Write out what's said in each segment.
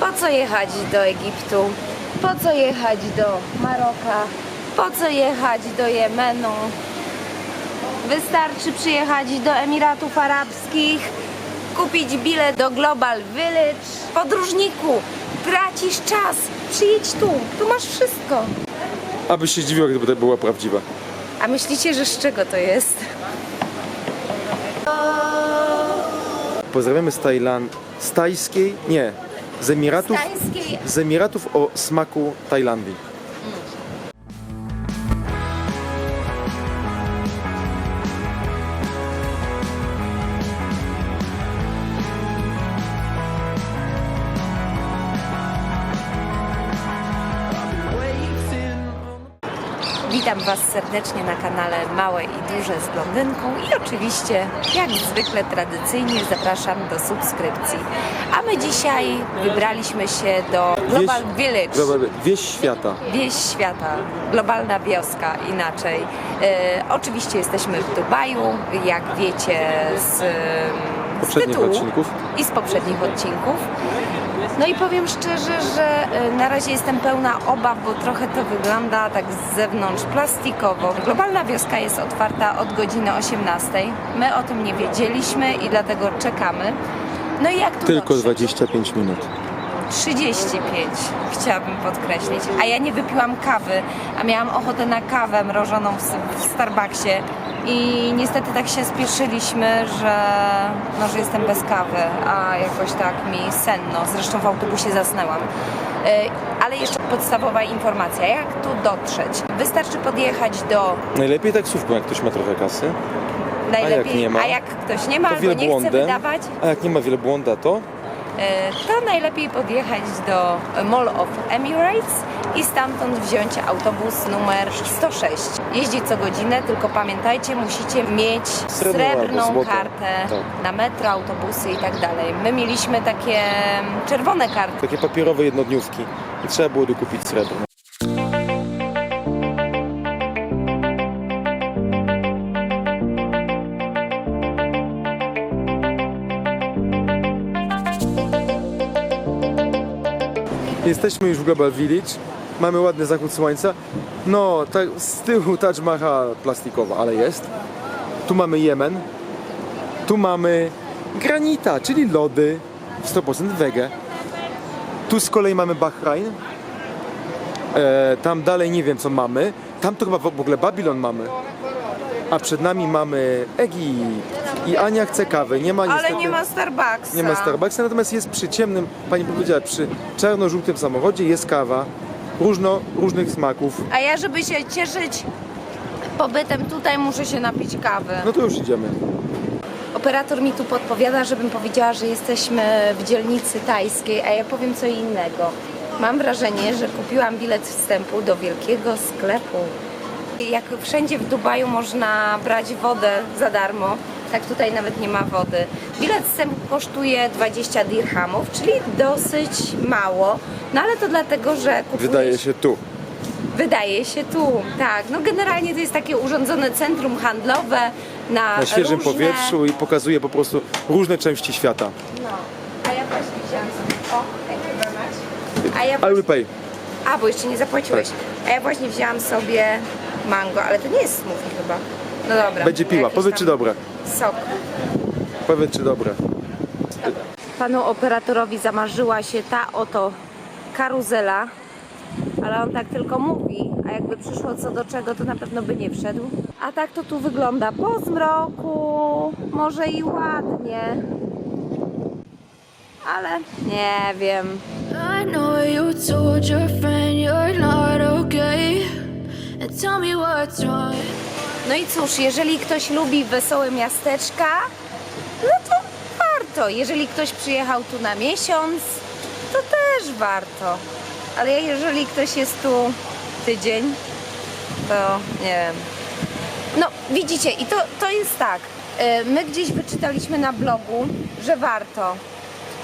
Po co jechać do Egiptu? Po co jechać do Maroka? Po co jechać do Jemenu? Wystarczy przyjechać do Emiratów Arabskich, kupić bilet do Global Village. Podróżniku, tracisz czas. Przyjedź tu, tu masz wszystko. Abyś się zdziwiła, gdyby to była prawdziwa. A myślicie, że z czego to jest? Pozdrawiamy z Tajland... z tajskiej... nie, z Emiratów... Z Emiratów o smaku Tajlandii. Witam Was serdecznie na kanale Małe i Duże z Blondynką i oczywiście, jak zwykle tradycyjnie zapraszam do subskrypcji. A my dzisiaj wybraliśmy się do Global Wieś- Village. Global... Wieś świata. Wieś świata, globalna wioska inaczej. E, oczywiście jesteśmy w Dubaju, jak wiecie z, z Poprzednich tytułu odcinków. i z poprzednich odcinków. No i powiem szczerze, że e, na razie jestem pełna obaw, bo trochę to wygląda tak z zewnątrz plastikowo. Globalna wioska jest otwarta od godziny 18. My o tym nie wiedzieliśmy i dlatego czekamy. No i jak tu Tylko dotrzeć? 25 minut. 35 chciałabym podkreślić. A ja nie wypiłam kawy, a miałam ochotę na kawę mrożoną w, w Starbucksie. I niestety tak się spieszyliśmy, że, no, że jestem bez kawy, a jakoś tak mi senno. Zresztą w autobusie zasnęłam. E, Ale jeszcze podstawowa informacja, jak tu dotrzeć? Wystarczy podjechać do Najlepiej taksówką, jak ktoś ma trochę kasy. najlepiej, nie ma? a jak ktoś nie ma To albo nie chce wydawać, A jak nie ma wielbłąda, to E, to najlepiej podjechać do Mall of Emirates i stamtąd wziąć autobus numer 106. Jeździ co godzinę, tylko pamiętajcie, musicie mieć Srebrną kartę Tak. na metro, autobusy i tak dalej. My mieliśmy takie mm, czerwone karty. takie papierowe jednodniówki. I trzeba było dokupić srebrne. Jesteśmy już w Global Village. Mamy ładny zachód słońca. No, tak z tyłu Taj Mahal plastikowa, ale jest. Tu mamy Jemen. Tu mamy granita, czyli lody w 100% wege. Tu z kolei mamy Bahrain. E, tam dalej nie wiem co mamy. Tam to chyba w ogóle Babilon mamy. A przed nami mamy Egipt. I Ania chce kawy. Nie ma niestety... Ale nie ma Starbucksa. Nie ma Starbucksa, natomiast jest przy ciemnym, pani powiedziała, przy czarno-żółtym samochodzie jest kawa różno, różnych smaków. A ja, żeby się cieszyć pobytem tutaj, muszę się napić kawy. No to już idziemy. Operator mi tu podpowiada, żebym powiedziała, że jesteśmy w dzielnicy tajskiej, a ja powiem co innego. Mam wrażenie, że kupiłam bilet wstępu do wielkiego sklepu. Jak wszędzie w Dubaju można brać wodę za darmo, tak tutaj nawet nie ma wody. Bilet wstępu kosztuje 20 dirhamów, czyli dosyć mało, no ale to dlatego, że kupujesz... Wydaje się tu. Wydaje się tu, tak. No generalnie to jest takie urządzone centrum handlowe na, Na świeżym różne... powietrzu i pokazuje po prostu różne części świata. No, a ja właśnie wziąłam sobie. O, thank you very much. A ja I will właśnie... pay. A, bo jeszcze nie zapłaciłeś. Tak. A ja właśnie wzięłam sobie mango, ale to nie jest smoothie chyba. No dobra. Będzie piła. Powiedz tam czy dobre. Sok. Powiedz czy dobre. Panu operatorowi zamarzyła się ta oto karuzela, ale on tak tylko mówi, a jakby przyszło co do czego, to na pewno by nie wszedł. A tak to tu wygląda po zmroku, może i ładnie, ale nie wiem. I know you told your friend you're not okay. And tell me what's wrong. No i cóż, jeżeli ktoś lubi wesołe miasteczka, no to warto. Jeżeli ktoś przyjechał tu na miesiąc, to też warto. Ale jeżeli ktoś jest tu tydzień, to nie wiem. No, widzicie, i to, to jest tak. y, My gdzieś wyczytaliśmy na blogu, że warto.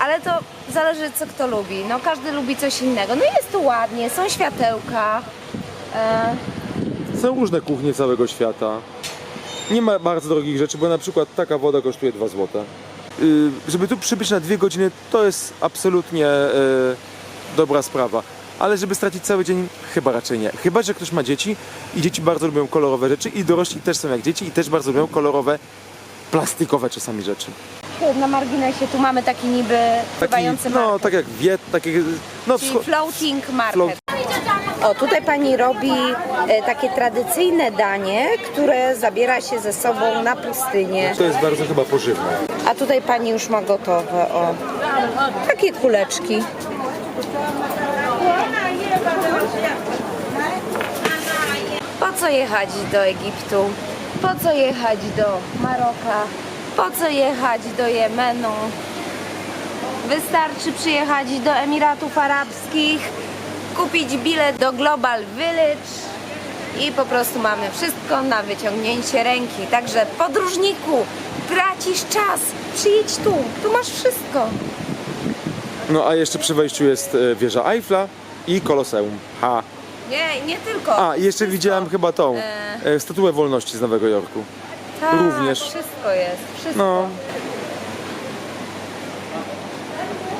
Ale to zależy, co kto lubi. No, każdy lubi coś innego. No, jest tu ładnie, są światełka. e, Są różne kuchnie całego świata. Nie ma bardzo drogich rzeczy, bo na przykład taka woda kosztuje 2 złote. y, żeby tu przybyć na dwie godziny, to jest absolutnie y, dobra sprawa. Ale żeby stracić cały dzień, chyba raczej nie. Chyba, że ktoś ma dzieci i dzieci bardzo lubią kolorowe rzeczy i dorośli też są jak dzieci i też bardzo lubią kolorowe, plastikowe czasami rzeczy. Na marginesie tu mamy taki niby pływający no, market, tak jak wiet, takie, no, czyli floating market. Float. O, tutaj pani robi e, takie tradycyjne danie, które zabiera się ze sobą na pustynię. to jest bardzo chyba pożywne. A tutaj pani już ma gotowe, o. Takie kuleczki. Po co jechać do Egiptu? Po co jechać do Maroka? Po co jechać do Jemenu? Wystarczy przyjechać do Emiratów Arabskich, kupić bilet do Global Village i po prostu mamy wszystko na wyciągnięcie ręki. Także podróżniku, tracisz czas, przyjedź tu, tu masz wszystko. No a jeszcze przy wejściu jest e, wieża Eiffla i Koloseum. Ha. Nie, nie tylko. A, i jeszcze widziałem chyba tą e, statuę wolności z Nowego Jorku. tak, również. Wszystko jest, wszystko. No.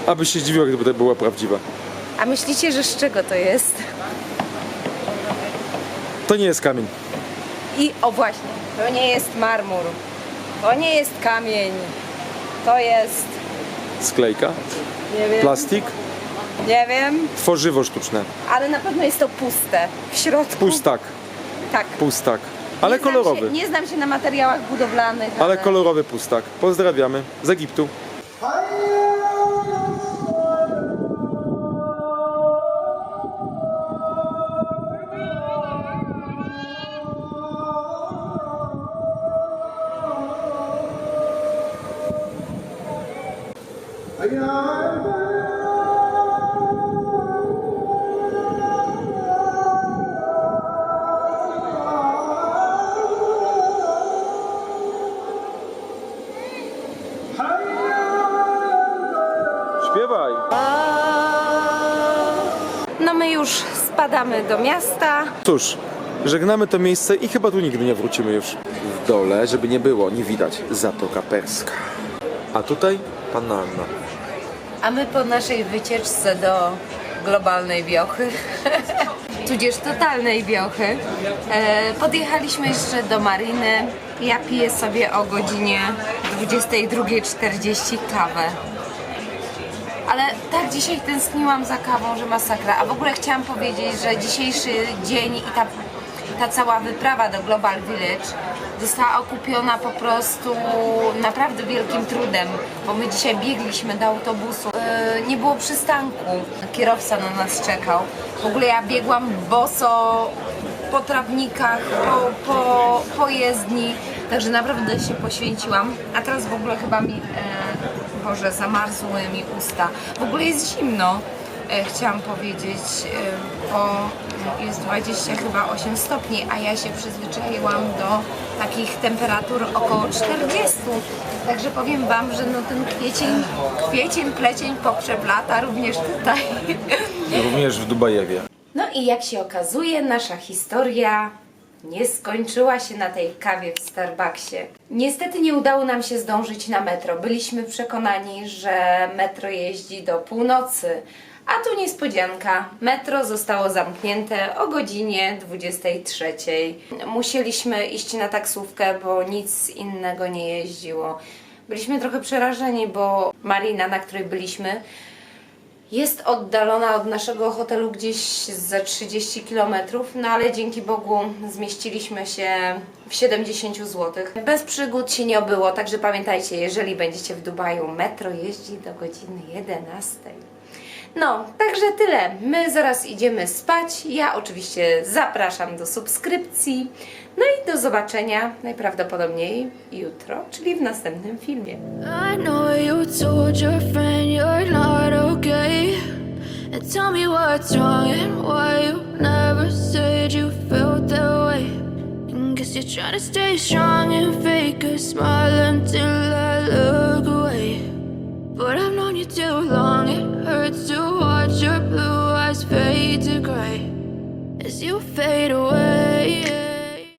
Abyś się zdziwiła, gdyby to była prawdziwa. A myślicie, że z czego to jest? To nie jest kamień. I o właśnie, to nie jest marmur, to nie jest kamień, to jest, Sklejka, nie wiem, plastik, nie wiem, tworzywo sztuczne. ale na pewno jest to puste w środku. Pustak, Tak. pustak. Ale nie znam kolorowy. Się, nie znam się na materiałach budowlanych, Ale kolorowy pustak. Pozdrawiamy z Egiptu. Śpiewaj. No my już spadamy do miasta. Cóż, żegnamy to miejsce i chyba tu nigdy nie wrócimy już. W dole, żeby nie było, nie widać, Zatoka Perska. A tutaj Panna Anna. A my po naszej wycieczce do globalnej wiochy, tudzież totalnej wiochy, e, podjechaliśmy jeszcze do mariny. Ja piję sobie o godzinie 22.40 kawę. Ale tak dzisiaj tęskniłam za kawą, że masakra. A w ogóle chciałam powiedzieć, że dzisiejszy dzień i ta, ta cała wyprawa do Global Village została okupiona po prostu naprawdę wielkim trudem, bo my dzisiaj biegliśmy do autobusu. Yy, nie było przystanku. Kierowca na nas czekał. W ogóle ja biegłam boso po trawnikach, po, po, po jezdni, także naprawdę się poświęciłam. A teraz w ogóle chyba mi, e, Boże, zamarzły mi usta. W ogóle jest zimno, e, chciałam powiedzieć, e, bo jest 20 chyba 8 stopni, a ja się przyzwyczaiłam do takich temperatur około 40. Także powiem Wam, że no ten kwiecień, kwiecień, plecień poprzeplata również tutaj. Również w Dubajewie. No i jak się okazuje, nasza historia nie skończyła się na tej kawie w Starbucksie. Niestety nie udało nam się zdążyć na metro. Byliśmy przekonani, że metro jeździ do północy. A tu niespodzianka. Metro zostało zamknięte o godzinie 23. Musieliśmy iść na taksówkę, bo nic innego nie jeździło. Byliśmy trochę przerażeni, bo marina, na której byliśmy, jest oddalona od naszego hotelu gdzieś za 30 km, no ale dzięki Bogu zmieściliśmy się w 70 zł. Bez przygód się nie obyło, także pamiętajcie, jeżeli będziecie w Dubaju, metro jeździ do godziny 11. No, także tyle. My zaraz idziemy spać. Ja oczywiście zapraszam do subskrypcji. No i do zobaczenia najprawdopodobniej jutro, czyli w następnym filmie. I know you told your friend you're not okay. Tell me what's wrong and why you never said you felt that way. Guess you're trying to stay strong and fake I look away. But I've known you too long. fade away.